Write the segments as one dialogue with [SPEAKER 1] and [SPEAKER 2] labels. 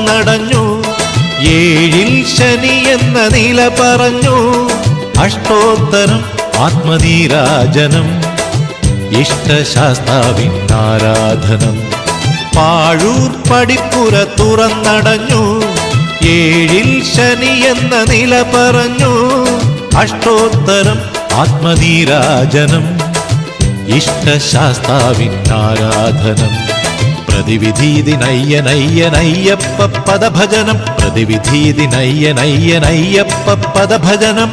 [SPEAKER 1] തുറന്നടഞ്ഞു ഏഴിൽ ശനി എന്ന നില പറഞ്ഞു. അഷ്ടോത്തരം ആത്മനീരാജനം. ഇഷ്ടശാസ്താവിൻ ആരാധനം. പാഴൂർ പടിപ്പുര തുറന്നടഞ്ഞു. ഏഴിൽ ശനി എന്ന നില പറഞ്ഞു. അഷ്ടോത്തരം ആത്മനീരാജനം. ഇഷ്ടശാസ്താവിൻ ആരാധനം. പ്രതിവിധീതിനയ്യനയ്യനയ്യപ്പ പദഭജനം. പ്രതിവിധീതിനയ്യനയ്യനയ്യപ്പ പദഭജനം.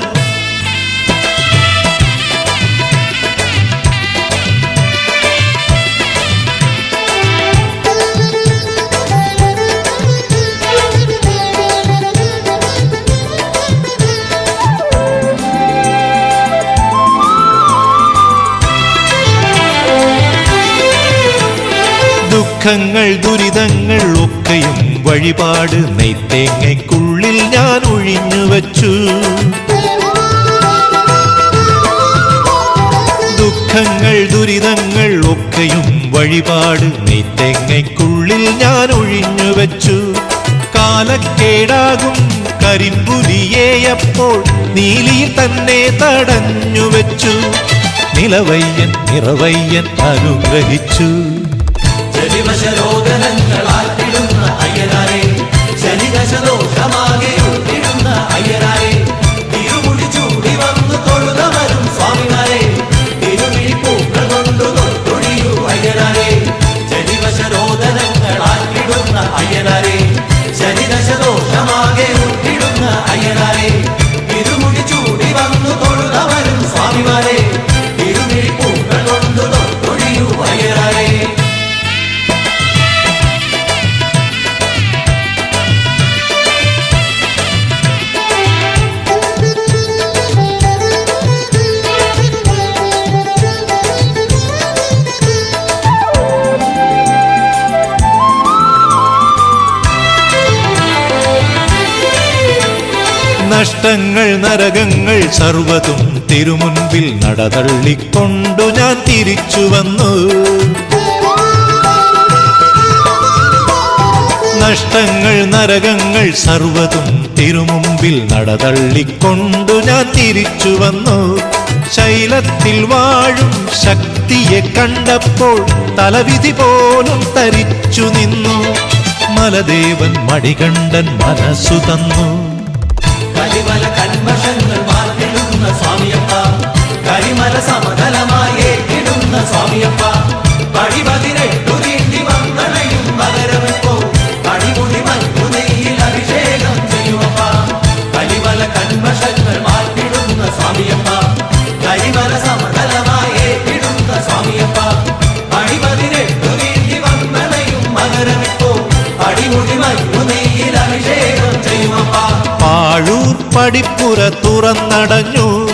[SPEAKER 1] ദുഃഖങ്ങൾ ദുരിതങ്ങൾ ഒക്കെയും വഴിപാട് നെയ്ത്തേങ്ങയ്ക്കുള്ളിൽ ഞാൻ ഒഴിഞ്ഞു വച്ചു. ദുഃഖങ്ങൾ ദുരിതങ്ങൾ ഒക്കെയും വഴിപാട് നെയ്ത്തേങ്ങയ്ക്കുള്ളിൽ ഞാൻ ഒഴിഞ്ഞു വച്ചു. കാലക്കേടാകും കരിമ്പുലിയേയപ്പോൾ നീലിയിൽ തന്നെ തടഞ്ഞു വെച്ചു. നിലവയ്യൻ നിറവയ്യൻ അനുഗ്രഹിച്ചു. നഷ്ടങ്ങൾ നരകങ്ങൾ സർവതും തിരുമുൻപിൽ നടതള്ളിക്കൊണ്ടു ഞാൻ തിരിച്ചു വന്നു. നഷ്ടങ്ങൾ നരകങ്ങൾ സർവതും തിരുമുമ്പിൽ നടതള്ളിക്കൊണ്ടു ഞാൻ തിരിച്ചു വന്നു. ശൈലത്തിൽ വാഴും ശക്തിയെ കണ്ടപ്പോൾ തലവിധി പോലും തരിച്ചു നിന്നു. മലദേവൻ മടികണ്ഠൻ മനസ്സു തന്നു. പടിപ്പുര തുറന്നടഞ്ഞു.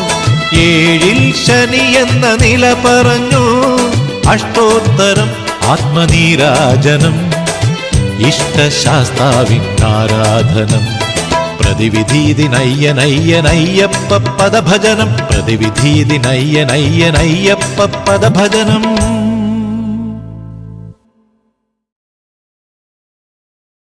[SPEAKER 1] ഏഴിൽ ശനി എന്ന നില പറഞ്ഞു. അഷ്ടോത്തരം ആത്മനീരാജനം. ഇഷ്ടശാസ്താവിൻ ആരാധനം. പ്രതിവിധീതിനയ്യനയ്യനയ്യപ്പ പദഭജനം. പ്രതിവിധീതിനയ്യനയ്യനയ്യപ്പ പദഭജനം.